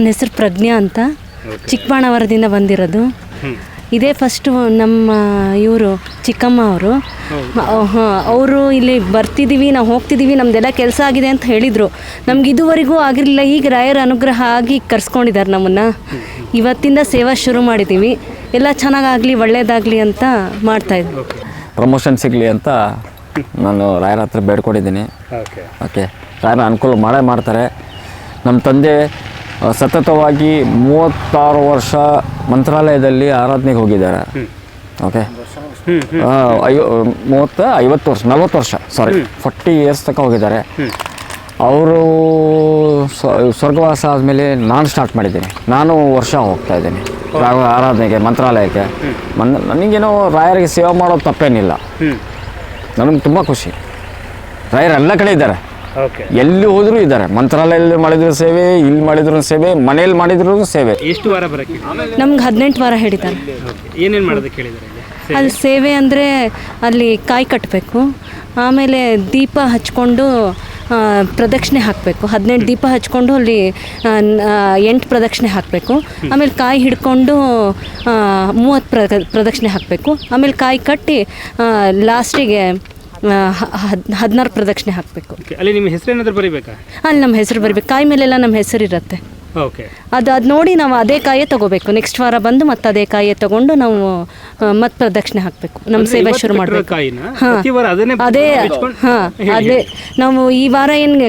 ನನ್ನ ಹೆಸರು ಪ್ರಜ್ಞಾ ಅಂತ. ಚಿಕ್ಕಬಾಣವರದಿಂದ ಬಂದಿರೋದು. ಇದೇ ಫಸ್ಟು ನಮ್ಮ ಇವರು ಚಿಕ್ಕಮ್ಮ ಅವರು. ಅವರು ಇಲ್ಲಿ ಬರ್ತಿದ್ದೀವಿ ನಾವು ಹೋಗ್ತಿದ್ದೀವಿ ನಮ್ದೆಲ್ಲ ಕೆಲಸ ಆಗಿದೆ ಅಂತ ಹೇಳಿದರು. ನಮ್ಗೆ ಇದುವರೆಗೂ ಆಗಿರಲಿಲ್ಲ ಈಗ ರಾಯರ ಅನುಗ್ರಹ ಆಗಿ ಕರ್ಸ್ಕೊಂಡಿದ್ದಾರೆ ನಮ್ಮನ್ನು. ಇವತ್ತಿಂದ ಸೇವಾ ಶುರು ಮಾಡಿದ್ದೀವಿ ಎಲ್ಲ ಚೆನ್ನಾಗಾಗಲಿ ಒಳ್ಳೆಯದಾಗಲಿ ಅಂತ ಮಾಡ್ತಾ ಇದ್ದೀವಿ ಪ್ರಮೋಷನ್ ಸಿಗಲಿ ಅಂತ ನಾನು ರಾಯರ ಹತ್ರ ಬೇಡ್ಕೊಂಡಿದ್ದೀನಿ. ಓಕೆ ಓಕೆ ರಾಯರ ಅನುಕೂಲ ಮಾಡೇ ಮಾಡ್ತಾರೆ. ನಮ್ಮ ತಂದೆ ಸತತವಾಗಿ ಮೂವತ್ತಾರು ವರ್ಷ ಮಂತ್ರಾಲಯದಲ್ಲಿ ಆರಾಧನೆಗೆ ಹೋಗಿದ್ದಾರೆ. ಓಕೆ ಐವ ಮೂವತ್ತ ಐವತ್ತು ವರ್ಷ ನಲ್ವತ್ತು ವರ್ಷ ಸಾರಿ ಫಾರ್ಟಿ ಇಯರ್ಸ್ ತನಕ ಹೋಗಿದ್ದಾರೆ. ಅವರು ಸ್ವರ್ಗವಾಸ ಆದಮೇಲೆ ನಾನು ಸ್ಟಾರ್ಟ್ ಮಾಡಿದ್ದೀನಿ. ನಾನು ವರ್ಷ ಹೋಗ್ತಾ ಇದ್ದೀನಿ. ಆರಾಧನೆಗೆ ಮಂತ್ರಾಲಯಕ್ಕೆ. ಮನ್ ನನಗೇನೋ ರಾಯರಿಗೆ ಸೇವೆ ಮಾಡೋದು ತಪ್ಪೇನಿಲ್ಲ. ನನಗೆ ತುಂಬ ಖುಷಿ. ರಾಯರು ಎಲ್ಲ ಕಡೆ ಇದ್ದಾರೆ. ಎಲ್ಲಿ ಹೋದ್ರು ಇದ್ದಾರೆ. ಮಂತ್ರಾಲಯದಲ್ಲಿ ಮಾಡಿದ್ರು ಸೇವೆ ಇಲ್ಲಿ ಮಾಡಿದ್ರು ಸೇವೆ ಮನೆಯಲ್ಲಿ ಮಾಡಿದ್ರು ಸೇವೆ. ಎಷ್ಟು ವಾರ ಬರಕ್ಕೆ? ನಮ್ಗೆ ಹದಿನೆಂಟು ವಾರ ಹೇಳಿದ್ದಾರೆ ಏನೇನು ಮಾಡೋದಕ್ಕೆ ಹೇಳಿದ್ದಾರೆ ಅಲ್ಲಿ ಸೇವೆ ಅಂದರೆ ಅಲ್ಲಿ ಕಾಯಿ ಕಟ್ಟಬೇಕು ಆಮೇಲೆ ದೀಪ ಹಚ್ಕೊಂಡು ಪ್ರದಕ್ಷಿಣೆ ಹಾಕಬೇಕು. ಹದಿನೆಂಟು ದೀಪ ಹಚ್ಕೊಂಡು ಅಲ್ಲಿ ಎಂಟು ಪ್ರದಕ್ಷಿಣೆ ಹಾಕಬೇಕು. ಆಮೇಲೆ ಕಾಯಿ ಹಿಡ್ಕೊಂಡು ಮೂವತ್ತು ಪ್ರ ಪ್ರದಕ್ಷಿಣೆ ಹಾಕಬೇಕು. ಆಮೇಲೆ ಕಾಯಿ ಕಟ್ಟಿ ಲಾಸ್ಟಿಗೆ ಹದಿನಾರು ಪ್ರದಕ್ಷಿಣೆ ಹಾಕಬೇಕು. ಅಲ್ಲಿ ನಿಮ್ಮ ಹೆಸರು ಏನಾದರೂ ಬರೀಬೇಕಾ? ಅಲ್ಲಿ ನಮ್ಮ ಹೆಸರು ಬರಬೇಕು. ಕಾಯಿ ಮೇಲೆಲ್ಲ ನಮ್ಮ ಹೆಸರು ಇರುತ್ತೆ. ಓಕೆ. ಅದು ಅದು ನೋಡಿ ನಾವು ಅದೇ ಕಾಯೇ ತಗೋಬೇಕು. ನೆಕ್ಸ್ಟ್ ವಾರ ಬಂದು ಮತ್ತೆ ಅದೇ ಕಾಯೇ ತಗೊಂಡು ನಾವು ಮತ್ತೆ ಪ್ರದಕ್ಷಿಣೆ ಹಾಕಬೇಕು. ನಮ್ಮ ಸೇವೆ ಶುರು ಮಾಡಬೇಕು. ಅದನ್ನೇ ಅದೇ ಹಾಂ ಅದೇ ನಾವು ಈ ವಾರ ಏನು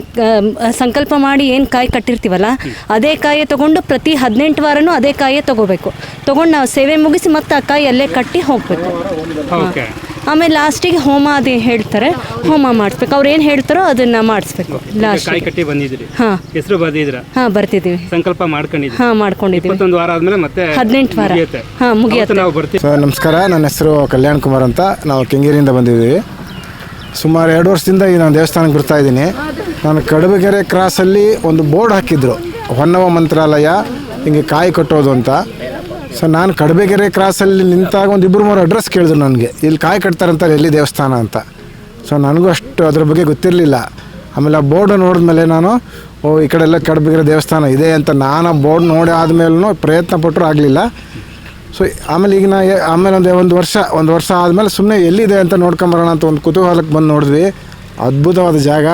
ಸಂಕಲ್ಪ ಮಾಡಿ ಏನು ಕಾಯಿ ಕಟ್ಟಿರ್ತೀವಲ್ಲ ಅದೇ ಕಾಯೇ ತಗೊಂಡು ಪ್ರತಿ ಹದಿನೆಂಟು ವಾರನೂ ಅದೇ ಕಾಯೇ ತಗೋಬೇಕು. ತಗೊಂಡು ನಾವು ಸೇವೆ ಮುಗಿಸಿ ಮತ್ತೆ ಆ ಕಾಯಿ ಅಲ್ಲೇ ಕಟ್ಟಿ ಹೋಗಬೇಕು. ಆಮೇಲೆ ಲಾಸ್ಟಿಗೆ ಹೋಮ ಅದೇ ಹೇಳ್ತಾರೆ. ಹೋಮ ಮಾಡಿಸ್ಬೇಕು. ಅವ್ರು ಏನು ಹೇಳ್ತಾರೋ ಅದನ್ನು ಮಾಡಿಸ್ಬೇಕು. ಲಾಸ್ಟ್ ಕಟ್ಟಿ ಬಂದಿದ್ರಿ ಹಾಂ. ಹೆಸರು ಹಾಂ ಬರ್ತಿದ್ದೀವಿ ಸಂಕಲ್ಪ ಹಾಂ ಮಾಡ್ಕೊಂಡಿದ್ದೀವಿ. ಇಪ್ಪತ್ತೊಂದು ವಾರ ಆದ್ಮೇಲೆ ಮತ್ತೆ ಹದಿನೆಂಟು ವಾರ. ಮುಗಿಯುತ್ತೆ. ಹಾಂ ಮುಗಿಯುತ್ತೆ. ಅವತ್ತು ನಾವು ಬರ್ತೀವಿ. ಸೊ ನಮಸ್ಕಾರ. ನನ್ನ ಹೆಸರು ಕಲ್ಯಾಣ್ ಕುಮಾರ್ ಅಂತ. ನಾವು ಕೆಂಗೇರಿಯಿಂದ ಬಂದಿದ್ದೀವಿ. ಸುಮಾರು ಎರಡು ವರ್ಷದಿಂದ ಈ ನಾನು ದೇವಸ್ಥಾನಕ್ಕೆ ಬರ್ತಾ ಇದ್ದೀನಿ. ನಾನು ಕಡಬಗೆರೆ ಕ್ರಾಸಲ್ಲಿ ಒಂದು ಬೋರ್ಡ್ ಹಾಕಿದ್ರು. ಹೊನ್ನವ ಮಂತ್ರಾಲಯ ಹಿಂಗೆ ಕಾಯಿ ಕಟ್ಟೋದು ಅಂತ. ಸೊ ನಾನು ಕಡಬೆಗೆರೆ ಕ್ರಾಸಲ್ಲಿ ನಿಂತಾಗ ಒಂದು ಇಬ್ಬರು ಮೂರು ಅಡ್ರೆಸ್ ಕೇಳಿದ್ರು ನನಗೆ. ಇಲ್ಲಿ ಕಾಯಿ ಕಟ್ತಾರಂತಾರೆ ಎಲ್ಲಿ ದೇವಸ್ಥಾನ ಅಂತ. ಸೊ ನನಗೂ ಅಷ್ಟು ಅದ್ರ ಬಗ್ಗೆ ಗೊತ್ತಿರಲಿಲ್ಲ. ಆಮೇಲೆ ಆ ಬೋರ್ಡ್ ನೋಡಿದ್ಮೇಲೆ ನಾನು ಓ ಈ ಕಡೆ ಎಲ್ಲ ಕಡಬಿಗಿರ ದೇವಸ್ಥಾನ ಇದೆ ಅಂತ ನಾನು ಆ ಬೋರ್ಡ್ ನೋಡಿ ಆದಮೇಲೂ ಪ್ರಯತ್ನ ಪಟ್ಟರು ಆಗಲಿಲ್ಲ. ಸೊ ಆಮೇಲೆ ಈಗ ನಾ ಆಮೇಲೆ ಒಂದು ಒಂದು ವರ್ಷ ಒಂದು ವರ್ಷ ಆದಮೇಲೆ ಸುಮ್ಮನೆ ಎಲ್ಲಿದೆ ಅಂತ ನೋಡ್ಕೊಂಬರೋಣ ಅಂತ ಒಂದು ಕುತೂಹಲಕ್ಕೆ ಬಂದು ನೋಡಿದ್ವಿ. ಅದ್ಭುತವಾದ ಜಾಗ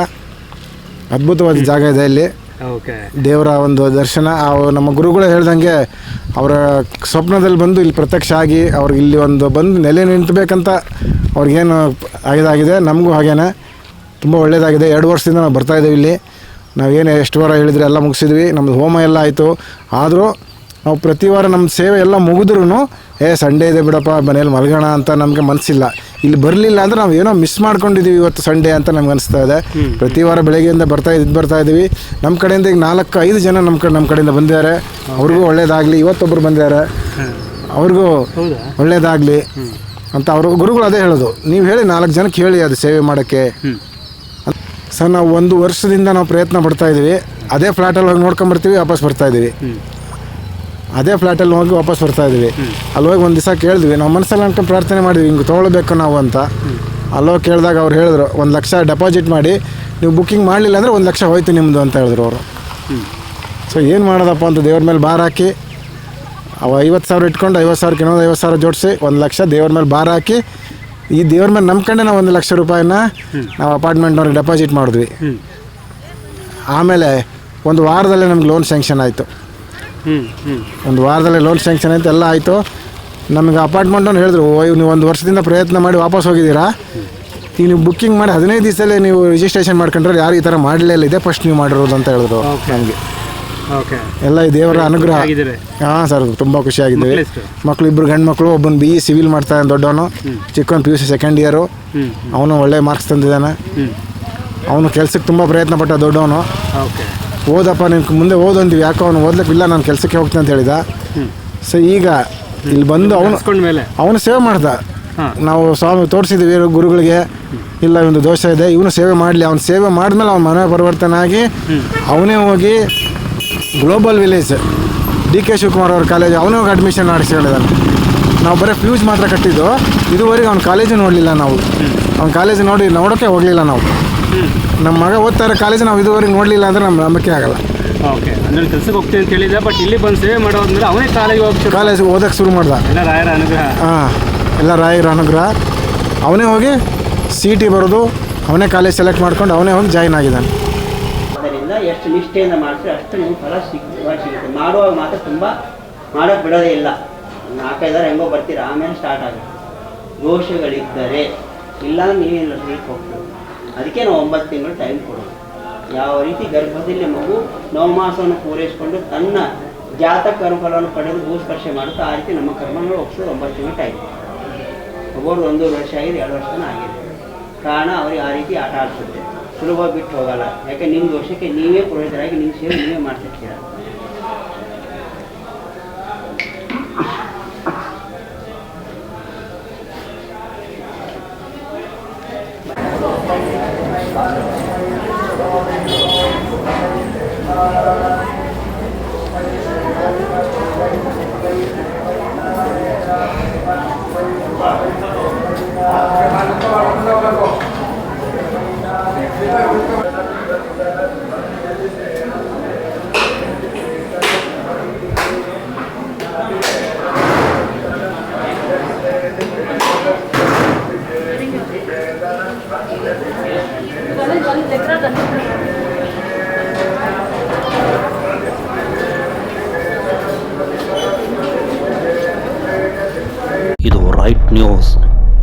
ಅದ್ಭುತವಾದ ಜಾಗ ಇದೆ ಇಲ್ಲಿ. ಓಕೆ. ದೇವರ ಒಂದು ದರ್ಶನ ನಮ್ಮ ಗುರುಗಳು ಹೇಳ್ದಂಗೆ ಅವರ ಸ್ವಪ್ನದಲ್ಲಿ ಬಂದು ಇಲ್ಲಿ ಪ್ರತ್ಯಕ್ಷ ಆಗಿ ಅವ್ರಿಗೆ ಇಲ್ಲಿ ಒಂದು ಬಂದು ನೆಲೆ ನಿಂತಬೇಕಂತ ಅವ್ರಿಗೇನು ಇದಾಗಿದೆ ನಮಗೂ ಹಾಗೇನೆ. ತುಂಬ ಒಳ್ಳೆಯದಾಗಿದೆ ಎರಡು ವರ್ಷದಿಂದ ನಾವು ಬರ್ತಾ ಇದ್ದೀವಿ ಇಲ್ಲಿ. ನಾವೇನು ಎಷ್ಟು ವಾರ ಹೇಳಿದ್ರೆ ಎಲ್ಲ ಮುಗಿಸಿದ್ವಿ. ನಮ್ಮದು ಹೋಮ ಎಲ್ಲ ಆಯಿತು. ಆದರೂ ನಾವು ಪ್ರತಿ ವಾರ ನಮ್ಮ ಸೇವೆ ಎಲ್ಲ ಮುಗಿದ್ರೂ ಏ ಸಂಡೇ ಇದೆ ಬಿಡಪ್ಪ ಮನೇಲಿ ಮಲಗೋಣ ಅಂತ ನಮಗೆ ಮನಸ್ಸಿಲ್ಲ ಇಲ್ಲಿ ಬರಲಿಲ್ಲ ಅಂದರೆ ನಾವು ಏನೋ ಮಿಸ್ ಮಾಡ್ಕೊಂಡಿದ್ದೀವಿ ಇವತ್ತು ಸಂಡೇ ಅಂತ ನಮ್ಗೆ ಅನಿಸ್ತಾ ಇದೆ. ಪ್ರತಿ ವಾರ ಬೆಳಗ್ಗೆಯಿಂದ ಬರ್ತಾ ಇದ್ದು ಬರ್ತಾ ಇದ್ದೀವಿ. ನಮ್ಮ ಕಡೆಯಿಂದ ಈಗ ನಾಲ್ಕು ಐದು ಜನ ನಮ್ಮ ಕಡೆ ನಮ್ಮ ಕಡೆಯಿಂದ ಬಂದಿದ್ದಾರೆ. ಅವ್ರಿಗೂ ಒಳ್ಳೇದಾಗಲಿ. ಇವತ್ತೊಬ್ಬರು ಬಂದಿದ್ದಾರೆ. ಅವ್ರಿಗೂ ಒಳ್ಳೇದಾಗಲಿ ಅಂತ ಅವರು ಗುರುಗಳು ಅದೇ ಹೇಳೋದು. ನೀವು ಹೇಳಿ ನಾಲ್ಕು ಜನಕ್ಕೆ ಹೇಳಿ ಅದು ಸೇವೆ ಮಾಡೋಕ್ಕೆ. ಸರ್, ನಾವು ಒಂದು ವರ್ಷದಿಂದ ನಾವು ಪ್ರಯತ್ನ ಪಡ್ತಾ ಇದ್ದೀವಿ. ಅದೇ ಫ್ಲ್ಯಾಟಲ್ಲಿ ಹೋಗಿ ನೋಡ್ಕೊಂಬರ್ತೀವಿ, ವಾಪಸ್ ಬರ್ತಾ ಇದ್ದೀವಿ. ಅದೇ ಫ್ಲ್ಯಾಟಲ್ಲಿ ಹೋಗಿ ವಾಪಸ್ ಬರ್ತಾ ಇದ್ದೀವಿ. ಅಲ್ಲಿ ಒಂದು ದಿವಸ ಕೇಳಿದ್ವಿ ನಾವು ಮನಸ್ಸಲ್ಲಿ ಅನ್ಕೊಂಡು ಪ್ರಾರ್ಥನೆ ಮಾಡಿದ್ವಿ, ಹಿಂಗೆ ತೊಗೊಳ್ಬೇಕು ನಾವು ಅಂತ. ಅಲ್ಲೋಗಿ ಕೇಳಿದಾಗ ಅವ್ರು ಹೇಳಿದ್ರು, ಒಂದು ಲಕ್ಷ ಡೆಪಾಸಿಟ್ ಮಾಡಿ, ನೀವು ಬುಕ್ಕಿಂಗ್ ಮಾಡಲಿಲ್ಲ ಅಂದರೆ ಒಂದು ಲಕ್ಷ ಹೋಯ್ತು ನಿಮ್ಮದು ಅಂತ ಹೇಳಿದ್ರು ಅವರು. ಸೊ ಏನು ಮಾಡೋದಪ್ಪ ಅಂತ ದೇವ್ರ ಮೇಲೆ ಭಾರ ಹಾಕಿ, ಅವ ಐವತ್ತು ಸಾವಿರ ಇಟ್ಕೊಂಡು ಐವತ್ತು ಸಾವಿರಕ್ಕೆ ಇನ್ನೊಂದು ಐವತ್ತು ಸಾವಿರ ಜೋಡಿಸಿ, ಒಂದು ಲಕ್ಷ ದೇವ್ರ ಮೇಲೆ ಭಾರ ಹಾಕಿ ಈ ದೇವ್ರ ಮೇಲೆ ನಂಬ್ಕೊಂಡೆ ನಾವು ಒಂದು ಲಕ್ಷ ರೂಪಾಯಿನ ನಾವು ಅಪಾರ್ಟ್ಮೆಂಟ್ನವ್ರಿಗೆ ಡೆಪಾಸಿಟ್ ಮಾಡಿದ್ವಿ. ಆಮೇಲೆ ಒಂದು ವಾರದಲ್ಲೇ ನಮ್ಗೆ ಲೋನ್ ಸ್ಯಾಂಕ್ಷನ್ ಆಯಿತು. ಒಂದು ವಾರದಲ್ಲೇ ಲೋನ್ ಸ್ಯಾಂಕ್ಷನ್ ಆಯಿತು ಎಲ್ಲ ಆಯಿತು. ನಮಗೆ ಅಪಾರ್ಟ್ಮೆಂಟವ್ರು ಹೇಳಿದ್ರು ಓ ನೀವು ಒಂದು ವರ್ಷದಿಂದ ಪ್ರಯತ್ನ ಮಾಡಿ ವಾಪಸ್ ಹೋಗಿದ್ದೀರಾ? ಈಗ ನೀವು ಬುಕ್ಕಿಂಗ್ ಮಾಡಿ ಹದಿನೈದು ದಿವಸದಲ್ಲೇ ನೀವು ರಿಜಿಸ್ಟ್ರೇಷನ್ ಮಾಡ್ಕೊಂಡ್ರೆ ಯಾರು ಈ ಥರ ಮಾಡಲೇ ಇಲ್ಲ ಇದೆ ಫಸ್ಟ್ ನೀವು ಮಾಡಿರೋದು ಅಂತ ಹೇಳಿದ್ರು ನಮಗೆ. ಎಲ್ಲ ಈ ದೇವರ ಅನುಗ್ರಹ. ಹಾ ಸರ್ ತುಂಬ ಖುಷಿಯಾಗಿದ್ದೀವಿ? ಮಕ್ಕಳು ಇಬ್ಬರು ಗಂಡು ಮಕ್ಕಳು ಒಬ್ಬನು ಬಿ ಇ ಸಿವಿಲ್ ಮಾಡ್ತಾನೆ ದೊಡ್ಡವನು. Chicken P U C second year ಅವನು ಒಳ್ಳೆ ಮಾರ್ಕ್ಸ್ ತಂದಿದ್ದಾನೆ. ಅವನು ಕೆಲ್ಸಕ್ಕೆ ತುಂಬ ಪ್ರಯತ್ನ ಪಟ್ಟ ದೊಡ್ಡವನು. ಓದಪ್ಪ ನೀನು ಮುಂದೆ ಓದಂದಿವಿ. ಯಾಕೋ ಅವನು ಓದ್ಲಿಕ್ಕಿಲ್ಲ ನಾನು ಕೆಲಸಕ್ಕೆ ಹೋಗ್ತೀನಿ ಅಂತ ಹೇಳಿದ. ಸೊ ಈಗ ಇಲ್ಲಿ ಬಂದು ಅವನು ಅವನು ಸೇವೆ ಮಾಡ್ದ. ನಾವು ಸ್ವಾಮಿ ತೋರಿಸಿದ್ವಿ ಗುರುಗಳಿಗೆ. ಇಲ್ಲ ಒಂದು ದೋಷ ಇದೆ. ಇವನು ಸೇವೆ ಮಾಡಲಿ. ಅವನು ಸೇವೆ ಮಾಡಿದ್ಮೇಲೆ ಅವನ ಮನೆ ಪರಿವರ್ತನೆ ಆಗಿ ಅವನೇ ಹೋಗಿ global village D K Shivakumar ಅವ್ರ ಕಾಲೇಜ್ ಅವನು ಹೋಗಿ ಅಡ್ಮಿಷನ್ ಮಾಡಿಸ್ಕೊಂಡಿದ್ದಾನೆ. ನಾವು ಬರೀ ಫ್ಯೂಸ್ ಮಾತ್ರ ಕಟ್ಟಿದ್ದು. ಇದುವರೆಗೆ ಅವ್ನ ಕಾಲೇಜು ನೋಡಲಿಲ್ಲ ನಾವು. ಅವ್ನ ಕಾಲೇಜ್ ನೋಡಿ ನೋಡೋಕ್ಕೆ ಹೋಗಲಿಲ್ಲ ನಾವು. ನಮ್ಮ ಮಗ ಓದ್ತಾ ಇರೋ ಕಾಲೇಜು ನಾವು ಇದುವರೆಗೆ ನೋಡಲಿಲ್ಲ ಅಂದರೆ ನಮ್ಮ ನಂಬಿಕೆ ಆಗಲ್ಲ. ಓಕೆ. ಅಂದ್ರೆ ಕೆಲ್ಸಕ್ಕೆ ಹೋಗ್ತೀನಿ ಅಂತ ಹೇಳಿದ್ದ ಬಟ್ ಇಲ್ಲಿ ಬಂದು ಸೇವೆ ಮಾಡೋದ್ಮೇಲೆ ಅವನೇ ಕಾಲೇಜಿಗೆ ಹೋಗ್ತಿರ್ತಾನೆ ಕಾಲೇಜ್ ಓದಕ್ಕೆ ಶುರು ಮಾಡ್ದ. ಎಲ್ಲ ರಾಯರ ಅನುಗ್ರಹ. ಹಾಂ ಎಲ್ಲ ರಾಯರ ಅನುಗ್ರಹ. ಅವನೇ ಹೋಗಿ ಸಿ ಟಿ ಬರೋದು ಅವನೇ ಕಾಲೇಜ್ ಸೆಲೆಕ್ಟ್ ಮಾಡ್ಕೊಂಡು ಅವನೇ ಹೋಗಿ ಜಾಯ್ನ್ ಆಗಿದ್ದಾನೆ. ಎಷ್ಟು ನಿಷ್ಠೆಯಿಂದ ಮಾಡಿದ್ರೆ ಅಷ್ಟು ನಿಮ್ಗೆ ಫಲ ಸಿಗ್ತದೆ ಸಿಗುತ್ತೆ. ಮಾಡುವಾಗ ಮಾತ್ರ ತುಂಬ ಮಾಡೋಕ್ಕೆ ಬಿಡೋದೇ ಇಲ್ಲ. ನಾಲ್ಕೈದಾರು ಹೆಂಗೋ ಬರ್ತೀರಾ, ಆಮೇಲೆ ಸ್ಟಾರ್ಟ್ ಆಗುತ್ತೆ. ದೋಷಗಳಿದ್ದರೆ ಇಲ್ಲ ನೀವೇನು ರೀತಿ ಹೋಗ್ತೀವಿ ಅದಕ್ಕೆ ನಾವು ಒಂಬತ್ತು ತಿಂಗಳು ಟೈಮ್ ಕೊಡೋದು. ಯಾವ ರೀತಿ ಗರ್ಭದಲ್ಲಿ ಮಗು ನವಮಾಸವನ್ನು ಪೂರೈಸಿಕೊಂಡು ತನ್ನ ಜಾತ ಕರ್ಮಫಲವನ್ನು ಪಡೆದು ಭೂಸ್ಪರ್ಶೆ ಮಾಡುತ್ತಾ ಆ ರೀತಿ ನಮ್ಮ ಕರ್ಮಗಳು ಒಪ್ಪಿಸೋದು ಒಂಬತ್ತು ತಿಂಗಳು ಟೈಮ್ ಒಬ್ಬರು ಒಂದೂವರೆ ವರ್ಷ ಆಗಿದೆ, ಎರಡು ವರ್ಷನೂ ಆಗಿದೆ. ಕಾರಣ ಅವರಿಗೆ ಆ ರೀತಿ ಆಟ ಆಡಿಸುತ್ತೆ. ಸುಲಭವಾಗಿ ಬಿಟ್ಟು ಹೋಗಲ್ಲ. ಯಾಕೆ ನಿಮ್ಮ ದೋಷಕ್ಕೆ ನೀವೇ ಪುರೋಹಿತರಾಗಿ ನೀವು ಸೇವೆ ನೀವೇ ಮಾಡ್ತಿರ್ತೀರ? Gracias.